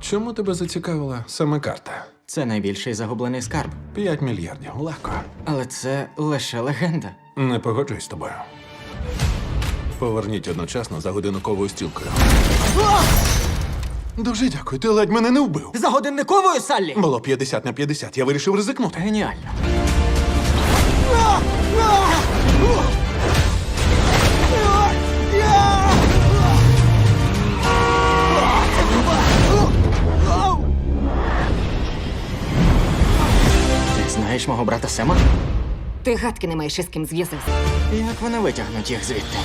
Чому тебе зацікавила саме карта? Це найбільший загублений скарб. П'ять мільярдів, легко. Але це лише легенда. Не погоджуюсь з тобою. Поверніть одночасно за годинниковою стілкою. Дуже дякую, ти ледь мене не вбив. За годинниковою Саллі! Було 50 на 50, я вирішив ризикнути. Геніально. Знаєш мого брата Сема? Ти гадки не маєш із ким зв'язався. Як вони витягнуть їх звідти?